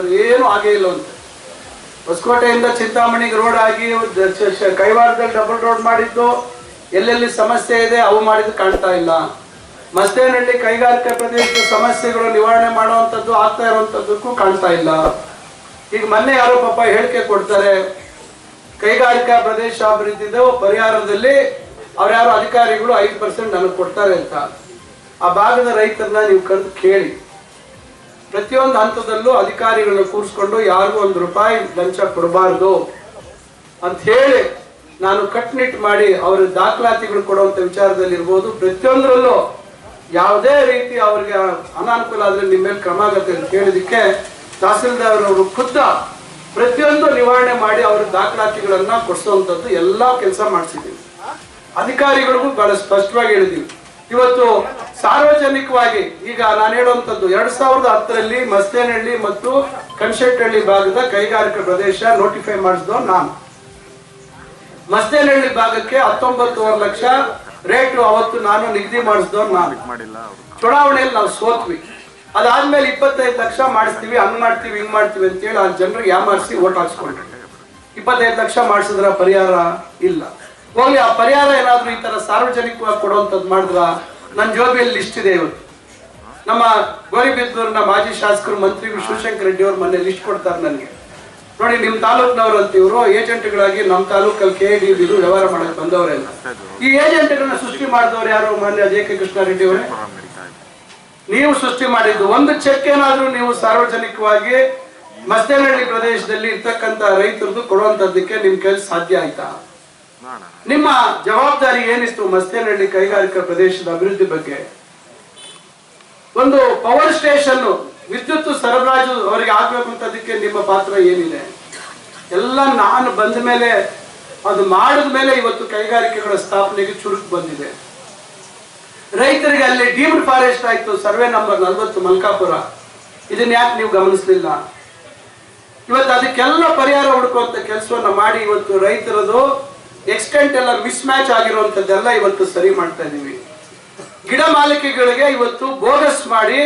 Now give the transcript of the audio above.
ಮಾಡಿದ್ರೆ ಏನು ಆಗೇ ಇಲ್ಲ ಅಂತ. ಹೊಸಕೋಟೆಯಿಂದ ಚಿಂತಾಮಣಿಗೆ ರೋಡ್ ಆಗಿ ಕೈವಾರದಲ್ಲಿ ಡಬಲ್ ರೋಡ್ ಮಾಡಿದ್ದು, ಎಲ್ಲೆಲ್ಲಿ ಸಮಸ್ಯೆ ಇದೆ ಅವು ಮಾಡಿದ್ದು ಕಾಣ್ತಾ ಇಲ್ಲ. ಮಸ್ತೇನಹಳ್ಳಿ ಕೈಗಾರಿಕಾ ಪ್ರದೇಶದ ಸಮಸ್ಯೆಗಳು ನಿವಾರಣೆ ಮಾಡುವಂಥದ್ದು ಆಗ್ತಾ ಇರುವಂಥದ್ದಕ್ಕೂ ಕಾಣ್ತಾ ಇಲ್ಲ. ಈಗ ಮೊನ್ನೆ ಯಾರೋ ಪಾಪ ಹೇಳಿಕೆ ಕೊಡ್ತಾರೆ, ಕೈಗಾರಿಕಾ ಪ್ರದೇಶ ಅಭಿವೃದ್ಧಿದು ಪರಿಹಾರದಲ್ಲಿ ಅವ್ರ್ಯಾರೋ ಅಧಿಕಾರಿಗಳು ಐದು ಪರ್ಸೆಂಟ್ ನನಗೆ ಕೊಡ್ತಾರೆ ಅಂತ. ಆ ಭಾಗದ ರೈತರನ್ನ ನೀವು ಕರೆದು ಕೇಳಿ. ಪ್ರತಿಯೊಂದು ಹಂತದಲ್ಲೂ ಅಧಿಕಾರಿಗಳನ್ನ ಕೂರಿಸ್ಕೊಂಡು ಯಾರಿಗೂ ಒಂದು ರೂಪಾಯಿ ಲಂಚ ಕೊಡಬಾರ್ದು ಅಂತ ಹೇಳಿ ನಾನು ಕಟ್ನಿಟ್ ಮಾಡಿ ಅವರ ದಾಖಲಾತಿಗಳು ಕೊಡುವಂತ ವಿಚಾರದಲ್ಲಿ ಇರ್ಬೋದು. ಪ್ರತಿಯೊಂದರಲ್ಲೂ ಯಾವುದೇ ರೀತಿ ಅವ್ರಿಗೆ ಅನಾನುಕೂಲ ಆದ್ರೆ ನಿಮ್ಮ ಮೇಲೆ ಕ್ರಮ ಆಗತ್ತೆ ಅಂತ ಹೇಳಿದಕ್ಕೆ ತಹಸೀಲ್ದಾರ್ ಅವರು ಖುದ್ದ ಪ್ರತಿಯೊಂದು ನಿವಾರಣೆ ಮಾಡಿ ಅವ್ರ ದಾಖಲಾತಿಗಳನ್ನ ಕೊಡಿಸುವಂಥದ್ದು ಎಲ್ಲಾ ಕೆಲಸ ಮಾಡಿಸಿದ್ದೀವಿ. ಅಧಿಕಾರಿಗಳಿಗೂ ಬಹಳ ಸ್ಪಷ್ಟವಾಗಿ ಹೇಳಿದೀವಿ ಇವತ್ತು ಸಾರ್ವಜನಿಕವಾಗಿ ಈಗ ನಾನು ಹೇಳುವಂಥದ್ದು ಎರಡ್ ಸಾವಿರದ ಹತ್ತರಲ್ಲಿ ಮಸ್ತೇನಹಳ್ಳಿ ಮತ್ತು ಕಂಶೆಟ್ಟಹಳ್ಳಿ ಭಾಗದ ಕೈಗಾರಿಕಾ ಪ್ರದೇಶ ನೋಟಿಫೈ ಮಾಡಿಸಿದೋ ನಾನು. ಮಸ್ತೇನಹಳ್ಳಿ ಭಾಗಕ್ಕೆ ಹತ್ತೊಂಬತ್ತುವರೆ ಲಕ್ಷ ರೇಟ್ ಅವತ್ತು ನಾನು ನಿಗದಿ ಮಾಡಿಸಿದೋ ನಾನು. ಚುನಾವಣೆಯಲ್ಲಿ ನಾವು ಸೋತ್ವಿ. ಅದಾದ್ಮೇಲೆ ಇಪ್ಪತ್ತೈದು ಲಕ್ಷ ಮಾಡಿಸ್ತೀವಿ, ಹಂಗ್ ಮಾಡ್ತೀವಿ, ಹಿಂಗ್ ಮಾಡ್ತೀವಿ ಅಂತ ಹೇಳಿ ಆ ಜನರಿಗೆ ಯಾಮಾರಿಸಿ ಓಟ್ ಹಾಕ್ಸ್ಕೊಂಡ್ರೆ. ಇಪ್ಪತ್ತೈದು ಲಕ್ಷ ಮಾಡಿಸಿದ್ರ ಪರಿಹಾರ ಇಲ್ಲ. ಹೋಗ್ಲಿ, ಆ ಪರಿಹಾರ ಏನಾದ್ರೂ ಈ ತರ ಸಾರ್ವಜನಿಕವಾಗಿ ಕೊಡುವಂತದ್ ಮಾಡಿದ್ರ? ನನ್ನ ಜೋಬಿಯಲ್ಲಿ ಲಿಸ್ಟ್ ಇದೆ ಇವತ್ತು. ನಮ್ಮ ಗೋರಿಬಿದ್ದೂರಿನ ಮಾಜಿ ಶಾಸಕರು ಮಂತ್ರಿ ಶಿವಶಂಕರ್ ರೆಡ್ಡಿ ಅವರು ಮೊನ್ನೆ ಲಿಸ್ಟ್ ಕೊಡ್ತಾರೆ ನನಗೆ. ನೋಡಿ ನಿಮ್ಮ ತಾಲೂಕ್ನವ್ರು ಅಂತ ಇವರು, ಏಜೆಂಟ್ಗಳಾಗಿ ನಮ್ಮ ತಾಲೂಕಲ್ಲಿ ಕೆ ಡಿ ವ್ಯವಹಾರ ಮಾಡಕ್ಕೆ ಬಂದವರೆಲ್ಲ. ಈ ಏಜೆಂಟ್ಗಳನ್ನ ಸೃಷ್ಟಿ ಮಾಡಿದವರು ಯಾರು ಮಾನ್ಯ ಜೆ ಕೆ ಕೃಷ್ಣಾರೆಡ್ಡಿ ಅವರೇ? ನೀವು ಸೃಷ್ಟಿ ಮಾಡಿದ್ದು ಒಂದು ಚೆಕ್ ಏನಾದರೂ ನೀವು ಸಾರ್ವಜನಿಕವಾಗಿ ಮಸ್ತೇನಹಳ್ಳಿ ಪ್ರದೇಶದಲ್ಲಿ ಇರ್ತಕ್ಕಂಥ ರೈತರದ್ದು ಕೊಡುವಂಥದ್ದಕ್ಕೆ ನಿಮ್ಮ ಕೆಲಸ ಸಾಧ್ಯ ಆಯ್ತಾ? ನಿಮ್ಮ ಜವಾಬ್ದಾರಿ ಏನಿತ್ತು ಮಸ್ತೇನಹಳ್ಳಿ ಕೈಗಾರಿಕಾ ಪ್ರದೇಶದ ಅಭಿವೃದ್ಧಿ ಬಗ್ಗೆ? ಒಂದು ಪವರ್ ಸ್ಟೇಷನ್ ವಿದ್ಯುತ್ ಸರಬರಾಜು ಅವರಿಗೆ ಆಗ್ಬೇಕು ಅಂತದಕ್ಕೆ ನಿಮ್ಮ ಪಾತ್ರ ಏನಿದೆ? ಎಲ್ಲ ನಾನು ಬಂದ ಮೇಲೆ, ಅದು ಮಾಡಿದ ಮೇಲೆ ಇವತ್ತು ಕೈಗಾರಿಕೆಗಳ ಸ್ಥಾಪನೆಗೆ ಚುರುಕು ಬಂದಿದೆ. ರೈತರಿಗೆ ಅಲ್ಲಿ ಡೀಮ್ಡ್ ಫಾರೆಸ್ಟ್ ಆಯ್ತು ಸರ್ವೆ ನಂಬರ್ ನಲ್ವತ್ತು ಮಲ್ಕಾಪುರ. ಇದನ್ನ ಯಾಕೆ ನೀವು ಗಮನಿಸಲಿಲ್ಲ? ಇವತ್ತು ಅದಕ್ಕೆಲ್ಲ ಪರಿಹಾರ ಹುಡುಕುವಂತ ಕೆಲಸವನ್ನ ಮಾಡಿ ಇವತ್ತು ರೈತರದು ಎಕ್ಸ್ಟೆಂಟ್ ಎಲ್ಲ ಮಿಸ್ ಮ್ಯಾಚ್ ಆಗಿರುವಂತದ್ದೆಲ್ಲ ಇವತ್ತು ಸರಿ ಮಾಡ್ತಾ ಇದೀವಿ. ಗಿಡ ಮಾಲಿಕೆಗಳಿಗೆ ಇವತ್ತು ಬೋಗಸ್ ಮಾಡಿ